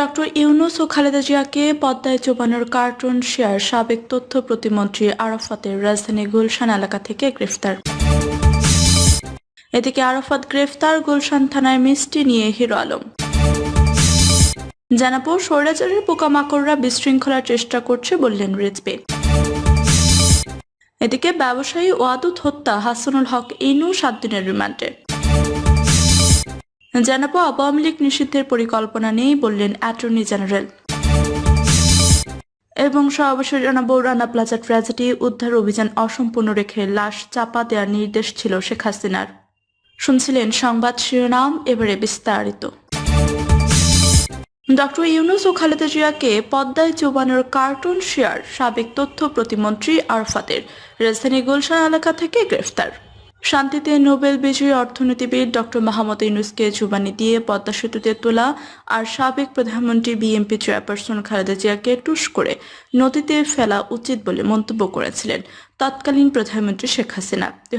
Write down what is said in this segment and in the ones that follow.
Doctor Yunus ও খালেদা জিয়াকে পদ্মায় চোবানোর cartoon share সাবেক তথ্য প্রতিমন্ত্রী আরাফাতের রাজধানী গুলশান এলাকা থেকে গ্রেফতার। এদিকে আরাফাত গ্রেফতার, গুলশান থানায় মিষ্টি নিয়ে হিরো আলম। জানাব স্বৈরাচারের পোকামাকড়রা বিশৃঙ্খলার চেষ্টা করছে বললেন রেজবে এদিকে ব্যবসায়ী ওয়াদুদ হত্যা, হাসানুল হক ইনু সাত দিনের রিমান্ডে। জানাব আওয়ামী লীগ নিষিদ্ধের পরিকল্পনা নেই বললেন অ্যাটর্নি জেনারেল। এবং সর্বশেষ জানাব রানা প্লাজা ট্র্যাজেডি উদ্ধার অভিযান অসম্পূর্ণ রেখে লাশ চাপা দেওয়ার নির্দেশ ছিল শেখ হাসিনার। শুনছিলেন সংবাদ শিরোনাম, এবারে বিস্তারিত। ডক্টর ইউনুস ও খালেদা জিয়াকে পদ্মায় চোবানোর কার্টুন শেয়ার, সাবেক তথ্য প্রতিমন্ত্রী আরফাতের। রাজধানী গুলশান এলাকা থেকে গ্রেফতার। শান্তিতে নোবেল বিজয়ী অর্থনীতিবিদ ডক্টর মাহমুদ ইউনুসকে জুবানি দিয়ে পদ্মা সেতুতে তোলা আর সাবেক প্রধানমন্ত্রী বিএনপি চেয়ারপারসন খালেদা জিয়াকে টুস করে নদীতে ফেলা উচিত বলে মন্তব্য করেছিলেন তৎকালীন প্রধানমন্ত্রী শেখ হাসিনা। দুই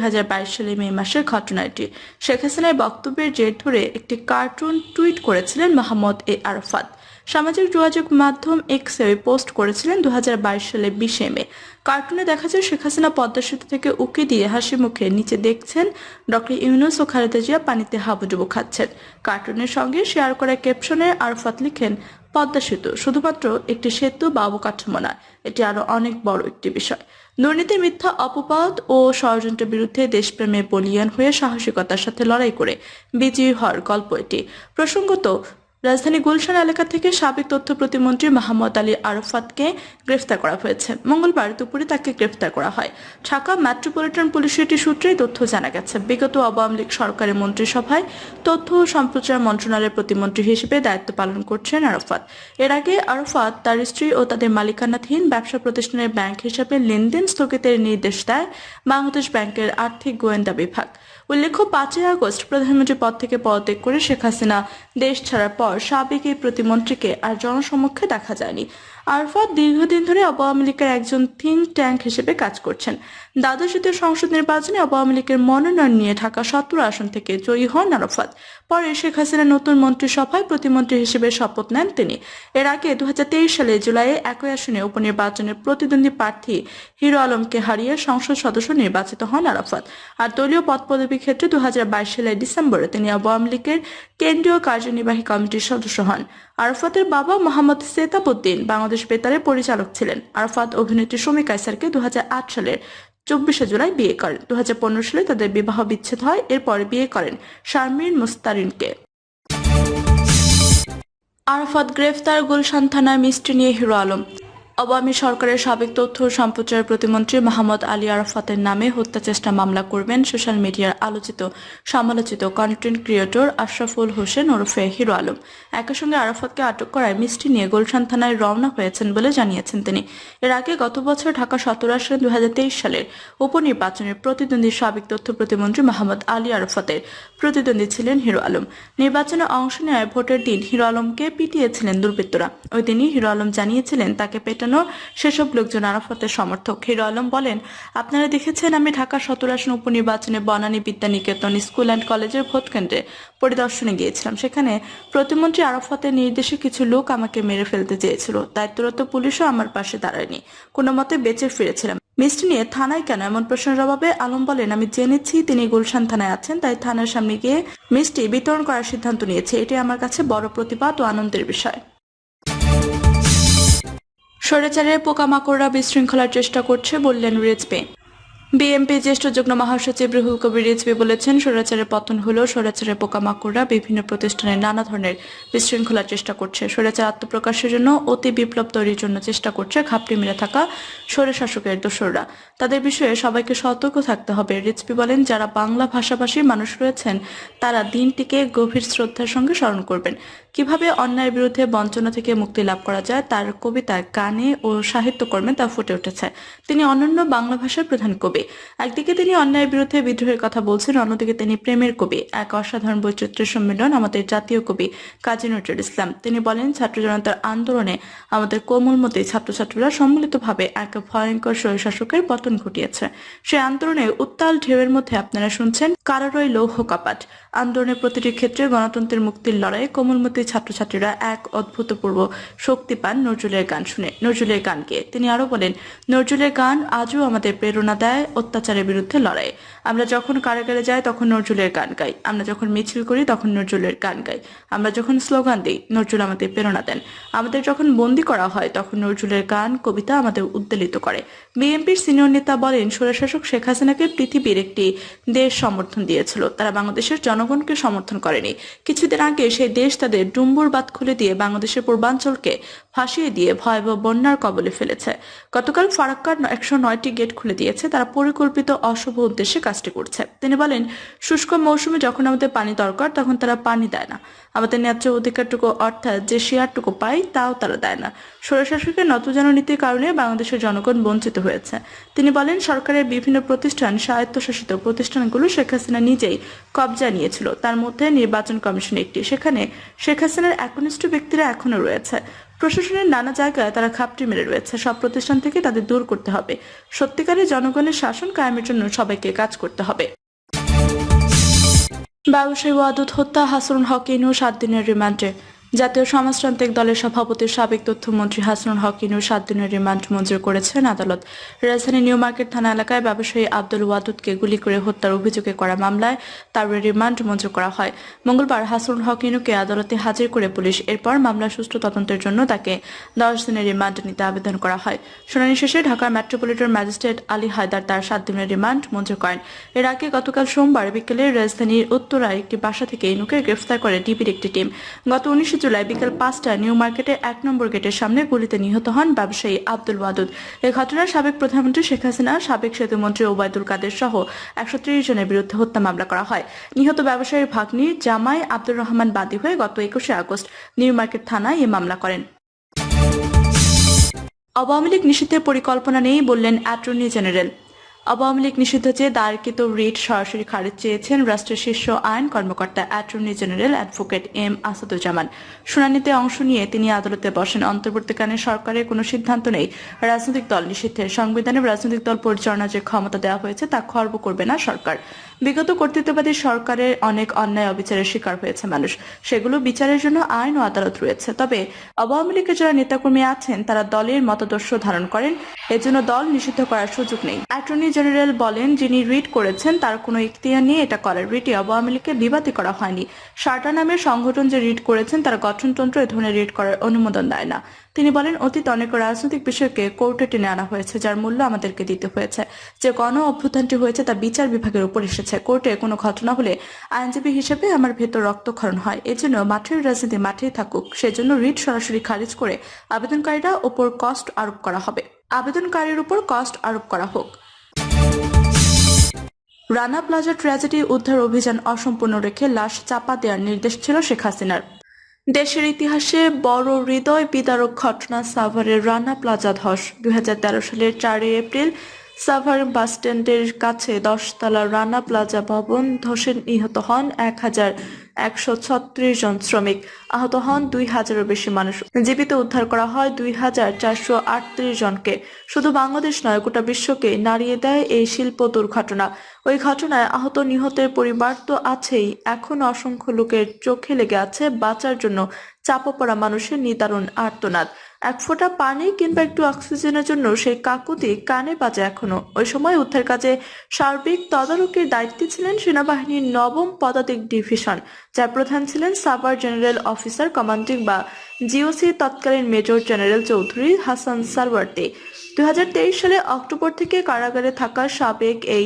সালে মে মাসের ঘটনা এটি শেখ হাসিনার বক্তব্যের জের ধরে একটি কার্টুন টুইট করেছিলেন মাহমদ এ আরফাত। সামাজিক যোগাযোগ মাধ্যম এক্সে পোস্ট করেছিলেন দু হাজার বাইশ সালে বিশে মে। কার্টুনে দেখা যায় শেখ হাসিনা পদ্মা সেতু থেকে উকি দিয়ে হাসি মুখে নিচে দেখছেন ডক্টর ইউনুস ও খালেদা জিয়া পানিতে হাবুডুবু খাচ্ছেন। কার্টুনের সঙ্গে শেয়ার করা ক্যাপশনে আরফাত লিখেন, পদ্মা সেতু শুধুমাত্র একটি সেতু বা অবকাঠামো নয়, এটি আরও অনেক বড় একটি বিষয়। দুর্নীতি, মিথ্যা, অপবাদ ও ষড়যন্ত্রের বিরুদ্ধে দেশপ্রেমে বলিয়ান হয়ে সাহসিকতার সাথে লড়াই করে বিজয়ী হওয়ার গল্প এটি। প্রসঙ্গত রাজধানী গুলশান এলাকা থেকে সাবেক তথ্য প্রতিমন্ত্রী মাহমুদ আলী আরফাতকে গ্রেফতার করা হয়েছে। মঙ্গলবার দুপুরে তাকে গ্রেফতার করা হয়। ঢাকা মেট্রোপলিটন পুলিশের একটি সূত্রে তথ্য জানা গেছে। বিগত আওয়ামী লীগ সরকারের মন্ত্রিসভায় তথ্য ও সম্প্রচার মন্ত্রণালয়ের প্রতিমন্ত্রী হিসেবে দায়িত্ব পালন করছেন আরফাত। এর আগে আরফাত তার স্ত্রী ও তাদের মালিকানাধীন ব্যবসা প্রতিষ্ঠানের ব্যাংক হিসাবে লেনদেন স্থগিতের নির্দেশ দেয় বাংলাদেশ ব্যাংকের আর্থিক গোয়েন্দা বিভাগ। উল্লেখ্য, পাঁচই আগস্ট প্রধানমন্ত্রী পদ থেকে পদত্যাগ করে শেখ হাসিনা দেশ ছাড়ার পর সাবেক এই প্রতিমন্ত্রীকে আর জনসমক্ষে দেখা যায়নি। আরফাত দীর্ঘদিন ধরে আওয়ামী লীগের একজন থিঙ্ক ট্যাঙ্ক হিসেবে কাজ করছেন। দ্বাদশ জাতীয় সংসদ নির্বাচনে আওয়ামী লীগের মনোনয়ন নিয়ে ঢাকা সতেরো আসন থেকে জয়ী হন আরফাত। পরে শেখ হাসিনা নতুন মন্ত্রিসভায় প্রতিমন্ত্রী হিসেবে শপথ নেন তিনি। এর আগে দুহাজার তেইশ সালে জুলাইয়ে একই আসনে উপনির্বাচনের প্রতিদ্বন্দ্বী প্রার্থী হিরো আলমকে হারিয়ে সংসদ সদস্য নির্বাচিত হন আরাফাত। আর দলীয় পদ পদবী ক্ষেত্রে দু হাজার বাইশ সালের ডিসেম্বরে তিনি আওয়ামী লীগের কেন্দ্রীয় কার্যনির্বাহী কমিটির সদস্য হন। আরাফাতের বাবা মোহাম্মদ সেতাবুদ্দিন বাংলাদেশ বেতারের পরিচালক ছিলেন। আরাফাত অভিনেত্রী শমী কাইসারকে দু সালের চব্বিশে জুলাই বিয়ে করেন। দু হাজার পনেরো সালে তাদের বিবাহ বিচ্ছেদ হয়, এরপর বিয়ে করেন শারমিন মুস্তারিনকে। আরাফাত গ্রেফতার গুলশান থানায় মিষ্টি নিয়ে হিরো আলম। আওয়ামী সরকারের সাবেক তথ্য সম্প্রচার প্রতিমন্ত্রী মোহাম্মদ আলী আরাফাতের নামে হত্যা চেষ্টা মামলা করবেন সোশ্যাল মিডিয়ার আলোচিত, সমালোচিত কন্টেন্ট ক্রিয়েটর আশরাফুল হোসেন ওরফে হিরো আলম। একই সঙ্গে আরাফাতকে আটক করায় মিষ্টি নিয়ে গুলশান থানায় রওনা হয়েছেন বলে জানিয়েছেন তিনি। এর আগে গত বছর ঢাকা সতেরো আসনে দু হাজার তেইশ সালের উপনির্বাচনের প্রতিদ্বন্দ্বী সাবেক তথ্য প্রতিমন্ত্রী মোহাম্মদ আলী আরাফাতের প্রতিদ্বন্দ্বী ছিলেন হিরো আলম। নির্বাচনে অংশ নেওয়ার ভোটের দিন হিরো আলমকে পিটিয়েছিলেন দুর্বৃত্তরা। ওই দিনই হিরো আলম জানিয়েছিলেন তাকে পেটানো সেসব লোকজন আরাফাতের সমর্থক। হিরো আলম বলেন, আপনারা দেখেছেন আমি ঢাকা সতেরো আসন উপনির্বাচনে বনানী বিদ্যানিকেতন স্কুল অ্যান্ড কলেজের ভোট কেন্দ্রে পরিদর্শনে গিয়েছিলাম। সেখানে প্রতিমন্ত্রী আরাফাতের নির্দেশে কিছু লোক আমাকে মেরে ফেলতে চেয়েছিল। দায়িত্বরত পুলিশও আমার পাশে দাঁড়ায়নি। কোনো মতে বেঁচে ফিরেছিলাম। মিষ্টি নিয়ে থানায় কেন এমন প্রশ্নের জবাবে আলম বলেন, আমি জেনেছি তিনি গুলশান থানায় আছেন, তাই থানার সামনে গিয়ে মিষ্টি বিতরণ করার সিদ্ধান্ত নিয়েছে। এটি আমার কাছে বড় প্রতিবাদ ও আনন্দের বিষয়। স্বৈরাচারের পোকামাকড়রা বিশৃঙ্খলার চেষ্টা করছে বললেন রেজবে বিএমপি জ্যেষ্ঠ যুগ্ম মহাসচিব রুহুল কবির রিজভি বলেছেন, স্বৈরাচারের পতন হলেও স্বৈরাচারের পোকামাকড়রা বিভিন্ন প্রতিষ্ঠানে নানা ধরনের বিশৃঙ্খলার চেষ্টা করছে। স্বৈরাচার আত্মপ্রকাশের জন্য অতি বিপ্লব তৈরির জন্য চেষ্টা করছে ঘাপটি মেরে থাকা স্বৈরশাসকের দোসররা। তাদের বিষয়ে সবাইকে সতর্ক থাকতে হবে। রিজভি বলেন, যারা বাংলা ভাষাভাষী মানুষ রয়েছেন, তারা দিনটিকে গভীর শ্রদ্ধার সঙ্গে স্মরণ করবেন। কীভাবে অন্যায়ের বিরুদ্ধে বঞ্চনা থেকে মুক্তি লাভ করা যায় তার কবিতা গানে ও সাহিত্যকর্মে তা ফুটে উঠেছে। তিনি অনন্য বাংলা ভাষার প্রধান কবি। একদিকে তিনি অন্যায়ের বিরুদ্ধে বিদ্রোহের কথা বলছেন, অন্যদিকে তিনি প্রেমের কবি। এক অসাধারণ বৈচিত্র্যের সম্মেলন আমাদের জাতীয় কবি কাজী নজরুল ইসলাম। তিনি বলেন, ছাত্র জনতার আন্দোলনে আমাদের কোমলমতি ছাত্রছাত্রীরা সম্মিলিতভাবে এক ভয়ঙ্কর স্বৈরশাসকের পতন ঘটিয়েছে। সেই আন্দোলনে উত্তাল ঢেউয়ের মধ্যে আপনারা শুনছেন, কারারয় লৌহ কপাট। আন্দোলনের প্রতিটি ক্ষেত্রে গণতন্ত্রের মুক্তির লড়াইয়ে কোমলমতি ছাত্রছাত্রীরা এক অদ্ভুতপূর্ব শক্তি পান নজরুলের গান শুনে। নজরুলের গানকে তিনি আরও বলেন, নজরুলের গান আজও আমাদের প্রেরণা দেয় অত্যাচারের বিরুদ্ধে লড়াই। আমরা যখন কারাগারে যাই তখন নজরুলের গান গাই। আমরা যখন মিছিল করি তখন নজরুলের গান গাই। আমরা যখন স্লোগান দিই, নজরুল আমাদের প্রেরণা দেন। আমাদের যখন বন্দি করা হয় তখন নজরুলের গান, কবিতা আমাদের উদ্বেলিত করে। বিএনপির সিনিয়র নেতা বলেন, স্বৈরশাসক শেখ হাসিনাকে পৃথিবীর একটি দেশ সমর্থন দিয়েছিল। তারা বাংলাদেশের জনগণকে সমর্থন করেনি। কিছুদিন আগে সেই দেশ তাদের ডুম্বুর বাদ খুলে দিয়ে বাংলাদেশের পূর্বাঞ্চলকে ভাসিয়ে দিয়ে ভয়াবহ বন্যার কবলে ফেলেছে। গতকাল ফারাক্কার একশো নয়টি গেট খুলে দিয়েছে। তারা পরিকল্পিত অশুভ উদ্দেশ্যে কাজটি করছে। তিনি বলেন, শুষ্ক মৌসুমে যখন আমাদের পানি দরকার, তখন তারা পানি দেয় না। আমাদের ন্যায্য অধিকারটুকু, অর্থাৎ যে শেয়ারটুকু পাই, তাও তারা দেয় না। স্বৈরশাসকের নতজানো নীতির কারণে বাংলাদেশের জনগণ বঞ্চিত হয়েছে। তিনি বলেন, সরকারের বিভিন্ন প্রতিষ্ঠান, স্বায়ত্তশাসিত প্রতিষ্ঠানগুলো শেখ হাসিনা নিজেই কবজা নিয়েছিল। তার মধ্যে নির্বাচন কমিশন একটি। সেখানে শেখ হাসিনার একনিষ্ঠ ব্যক্তিরা এখনও রয়েছে। প্রশাসনের নানা জায়গায় তারা খাপটি মেরে রয়েছে। সব প্রতিষ্ঠান থেকে তাদের দূর করতে হবে। সত্যিকারের জনগণের শাসন কায়েমের জন্য সবাইকে কাজ করতে হবে। ব্যবসায়ী ওয়াদুদ হত্যা হাসরুন হক ইনু সাত দিনের রিমান্ডে। জাতীয় সমাজতান্ত্রিক দলের সভাপতি সাবেক তথ্যমন্ত্রী হাসনুল হক ইনু সাত দিনের রিমান্ড মঞ্জুর করেছেন আদালত। রাজধানী নিউ মার্কেট থানা এলাকায় ব্যবসায়ী আব্দুল ওয়াদুদকে গুলি করে হত্যার অভিযোগে করা মামলায় তার রিমান্ড মঞ্জুর করা হয়। মঙ্গলবার হাসনুল হক ইনুকে আদালতে হাজির করে পুলিশ এরপর মামলা সুষ্ঠু তদন্তের জন্য তাকে দশ দিনের রিমান্ড নিতে আবেদন করা হয়। শুনানি শেষে ঢাকার মেট্রোপলিটন ম্যাজিস্ট্রেট আলী হায়দার তার সাত দিনের রিমান্ড মঞ্জুর করেন। এর আগে গতকাল সোমবার বিকেলে রাজধানীর উত্তরায় একটি বাসা থেকে ইনুকে গ্রেফতার করে ডিবির একটি টিম। গত উনিশে জুলাই বিকেল পাঁচটায় নিউ মার্কেটের এক নম্বর গেটের সামনে গুলিতে নিহত হন ব্যবসায়ী আব্দুল ওয়াদুদ। এই ঘটনায় সাবেক প্রধানমন্ত্রী শেখ হাসিনা, সাবেক সেতুমন্ত্রী ওবায়দুল কাদের সহ একশো ত্রিশ জনের বিরুদ্ধে হত্যা মামলা করা হয়। নিহত ব্যবসায়ীর ভাগ্নি জামাই আব্দুর রহমান বাদী হয়ে গত একুশে আগস্ট নিউ মার্কেট থানায় এ মামলা করেন। আওয়ামী লীগ নিষিদ্ধের পরিকল্পনা নেই বললেন অ্যাটর্নি জেনারেল। আওয়ামী লীগ নিষিদ্ধ চেয়ে দায়েরকৃত রিট সরাসরি খারিজ চেয়েছেন রাষ্ট্রের শীর্ষ আইন কর্মকর্তা attorney general advocate M Asaduzzaman. শুনানিতে অংশ নিয়ে তিনি আদালতে বসেন। অন্তর্বর্তীকালীন সরকারের কোনো সিদ্ধান্ত নেই। রাজনৈতিক দল নিষিদ্ধের সংবিধানে রাজনৈতিক দল পরিচালনার যে ক্ষমতা দেওয়া হয়েছে তা খর্ব করবে না সরকার। বিগত কর্তৃত্ববাদী সরকারের অনেক অন্যায় অবিচারের শিকার হয়েছে মানুষ। সেগুলো বিচারের জন্য আইন ও আদালত রয়েছে। তবে আওয়ামী লীগের যারা নেতাকর্মী আছেন, তারা দলের মতাদর্শ ধারণ করেন। এজন্য দল নিষিদ্ধ করার সুযোগ নেই। অ্যাটর্নি জেনারেল বলেন, যিনি রিট করেছেন, তার কোনো ইখতিয়ার নিয়ে এটা করার। রিটে আওয়ামী লীগকে বিবাদী করা হয়নি। সার্টা নামের সংগঠন যে রিট করেছেন, তার গঠনতন্ত্র এ ধরনের রিট করার অনুমোদন দেয় না। তিনি বলেন, অতীত অনেক রাজনৈতিক বিষয়কে কোর্টে টেনে আনা হয়েছে, যার মূল্য আমাদেরকে দিতে হয়েছে। যে গণ অভ্যুত্থানটি হয়েছে, তা বিচার বিভাগের উপর এসেছে। কোর্টে কোনো ঘটনা হলে আইনজীবী হিসেবে আমার ভেতর রক্তক্ষরণ হয়। এজন্য মাঠের রাজনীতি মাঠেই থাকুক। সেজন্য রিট সরাসরি খারিজ করে আবেদনকারীরা ওপর কস্ট আরোপ করা হবে। আবেদনকারীর উপর কস্ট আরোপ করা হোক। রানা প্লাজা ট্র্যাজেডি উদ্ধার অভিযান অসম্পূর্ণ রেখে লাশ চাপা দেওয়ার নির্দেশ ছিল শেখ হাসিনার। দেশের ইতিহাসে বড় হৃদয় বিদারক ঘটনা সাভারের রানা প্লাজা ধস। দুই হাজার তেরো সালের চারই এপ্রিল সাভার বাসস্ট্যান্ডের কাছে দশতলা রানা প্লাজা ভবন ধসে নিহত হন এক হাজার একশো ছত্রিশ জন শ্রমিক। আহত হন দুই হাজারেরও বেশি মানুষ। জীবিত উদ্ধার করা হয় দুই হাজার চারশো আটত্রিশ জনকে। শুধু বাংলাদেশ নয়, গোটা বিশ্বকে নাড়িয়ে দেয় এই শিল্প দুর্ঘটনা। ওই ঘটনায় আহত নিহতের পরিবার তো আছেই। এখন অসংখ্য লোকের চোখে লেগে আছে বাঁচার জন্য চাপা পড়া মানুষের নিদারুণ আর্তনাদ। এক ফোঁটা পানি কিংবা একটু অক্সিজেনের জন্য সেই কাকুতি কানে বাজে এখনও। ওই সময় উদ্ধার কাজে সার্বিক তদারকির দায়িত্বে ছিলেন সেনাবাহিনীর নবম পদাতিক ডিভিশন, যার প্রধান ছিলেন সাবার জেনারেল অফিসার কমান্ডিং বা জিওসি তৎকালীন মেজর জেনারেল চৌধুরী হাসান সারওয়ার্তি দুই সালে অক্টোবর থেকে কারাগারে থাকা সাবেক এই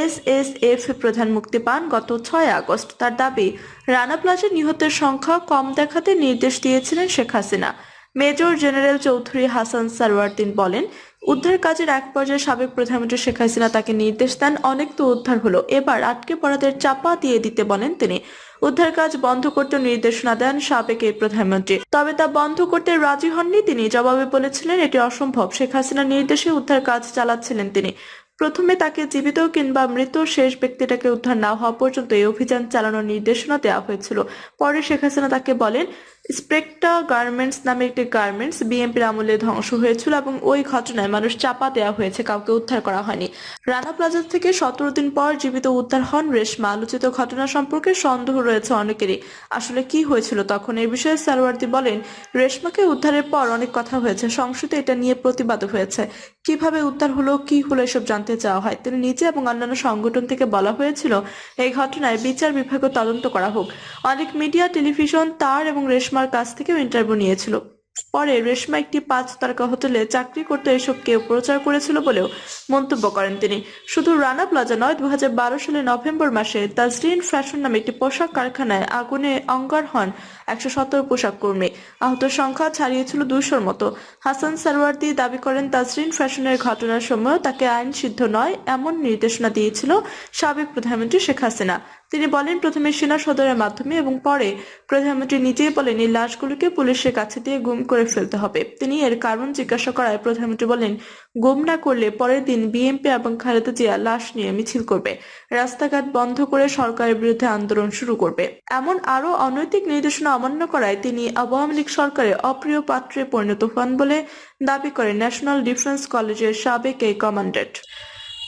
এস এস এফ প্রধান মুক্তি পান গত ছয় আগস্ট। তার দাবি, রানা প্লাজা নিহতের সংখ্যা কম দেখাতে নির্দেশ দিয়েছিলেন শেখ হাসিনা। মেজর জেনারেল চৌধুরী হাসান সারওয়ার্দিন বলেন, উদ্ধার কাজের এক পর্যায়ে সাবেক প্রধানমন্ত্রী শেখ হাসিনা তাকে নির্দেশ দেন, অনেক তো উদ্ধার হলো। এবার আটকে পড়াদের চাপা দিয়ে দিতে বলেন তিনি। উদ্ধার কাজ বন্ধ করতে নির্দেশনা দেন সাবেক এই প্রধানমন্ত্রী। তবে তা বন্ধ করতে রাজি হননি তিনি। জবাবে বলেছিলেন, এটি অসম্ভব। শেখ হাসিনার নির্দেশে উদ্ধার কাজ চালাচ্ছিলেন তিনি। প্রথমে তাকে জীবিত কিংবা মৃত শেষ ব্যক্তিটাকে উদ্ধার না হওয়া পর্যন্ত এই অভিযান চালানোর নির্দেশনা দেওয়া হয়েছিল। পরে শেখ হাসিনা তাকে বলেন স্প্রেকটা গার্মেন্টস নামে একটি গার্মেন্টস বিএনপির আমলে ধ্বংস হয়েছিল এবং ওই ঘটনায় মানুষ চাপা দেওয়া হয়েছে, কাউকে উদ্ধার করা হয়নি। রানা প্লাজা থেকে সতেরো দিন পর জীবিত উদ্ধার হন রেশমা। আলোচিত ঘটনা সম্পর্কে সন্দেহ রয়েছে অনেকেরই। আসলে কি হয়েছিল তখন এই বিষয়ে সারওয়ার্দি বলেন, রেশমাকে উদ্ধারের পর অনেক কথা হয়েছে, সংসদে এটা নিয়ে প্রতিবাদ হয়েছে। কীভাবে উদ্ধার হলো, কি হলো, এসব জানতে চাওয়া হয়। তিনি নিজে এবং অন্যান্য সংগঠন থেকে বলা হয়েছিল, এই ঘটনায় বিচার বিভাগও তদন্ত করা হোক। অনেক মিডিয়া, টেলিভিশন, তার এবং রেশমার কাছ থেকেও ইন্টারভিউ নিয়েছিল। পরে রেশমা একটি পাঁচ তারকা হোটেলে চাকরি করতে এসব কেউ প্রচার করেছিল বলেও মন্তব্য করেন তিনি। শুধু রানা প্লাজা নয় দু সালে নভেম্বর মাসে তাজরিন ফ্যাশন নামে একটি পোশাক কারখানায় আগুনে অঙ্গার হন একশো সতেরো পোশাক কর্মী। আহত সংখ্যা ছাড়িয়েছিল দুশোর মতো। হাসান সারওয়ার্দি দাবি করেন তাজরিন ফ্যাশনের ঘটনার সময় তাকে আইন সিদ্ধ নয়, এমন নির্দেশনা দিয়েছিল সাবেক প্রধানমন্ত্রী শেখ হাসিনা। তিনি বলেন, প্রথমে সেনা সদরের মাধ্যমে এবং পরে প্রধানমন্ত্রী নিজেই বলেন, এই লাশগুলোকে পুলিশের কাছে দিয়ে গুম করে ফেলতে হবে। তিনি এর কারণ জিজ্ঞাসা করায় প্রধানমন্ত্রী বলেন, গুম না করলে পরের দিন বিএনপি এবং খালেদা জিয়া লাশ নিয়ে মিছিল করবে। রাস্তাঘাট বন্ধ করে সরকারের বিরুদ্ধে আন্দোলন শুরু করবে। এমন আরও অনৈতিক নির্দেশনা অমান্য করায় তিনি আওয়ামী লীগ সরকারের অপ্রিয় পাত্রে পরিণত হন বলে দাবি করে ন্যাশনাল ডিফেন্স কলেজের সাবেক এই কমান্ডেন্ট